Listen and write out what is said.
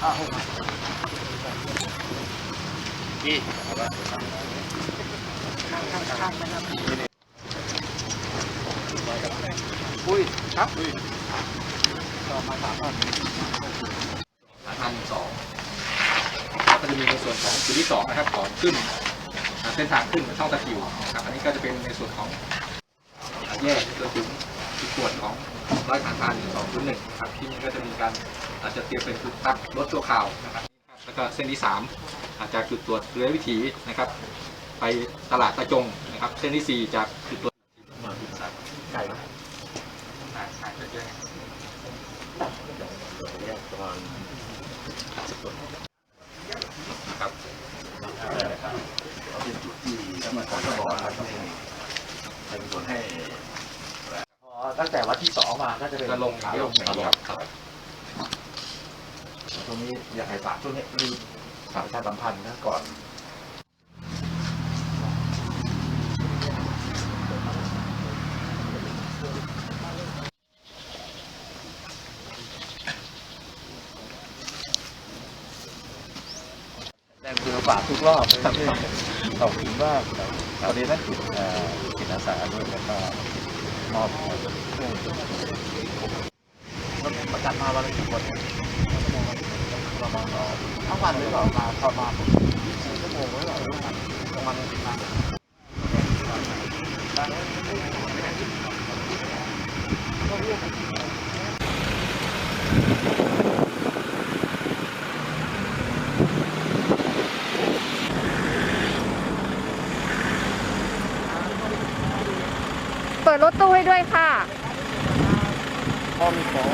พี่อุ้ยครับอาคารสองแล้วก็จะมีในส่วนของจุดที่สองนะครับก่อนขึ้นเส้นทางขึ้นช่องตะคิวนะครับอันนี้ก็จะเป็นในส่วนของแยกจนถึง จุดตรวจของร้อยฐานพานสองศูนย์หนึ่งครับที่นี่ก็จะมีการอาจจะเตรียมเป็นจุดพักรถชั่วคราวนะครับแล้วก็เส้นที่สามอาจจากจุดตรวจเรือวิถีนะครับ ไปตลาดตะจงนะครับ เส้นที่สี่จากจุดตรวจไก่ไก่เยอะประมาณครับเขาเป็นจุดที่ที่ขอสบนะครับให้เป็นส่วนให้พอ ตั้งแต่วันที่สองมาก็จะเป็นจะลงขาลงครับครับตรงนี้อยากให้ฝากช่วงนี้รีบฝากประชาสัมพันธ์นะก่อนแรงคือฝากทุกรอบนะครับขอบคุณมากครับตอนนี้นักจิตเอ่อจิตอาสาด้วยแล้วก็ มอบรื่องแล้วประกันมาวันละกี่คนประมาณทั้งวันหรือเปล่ามาประมาณสี่ชั่วโมงหรือเปล่าประมาณประมาณ เปิดรถตู้ให้ด้วยค่ะพอมีของ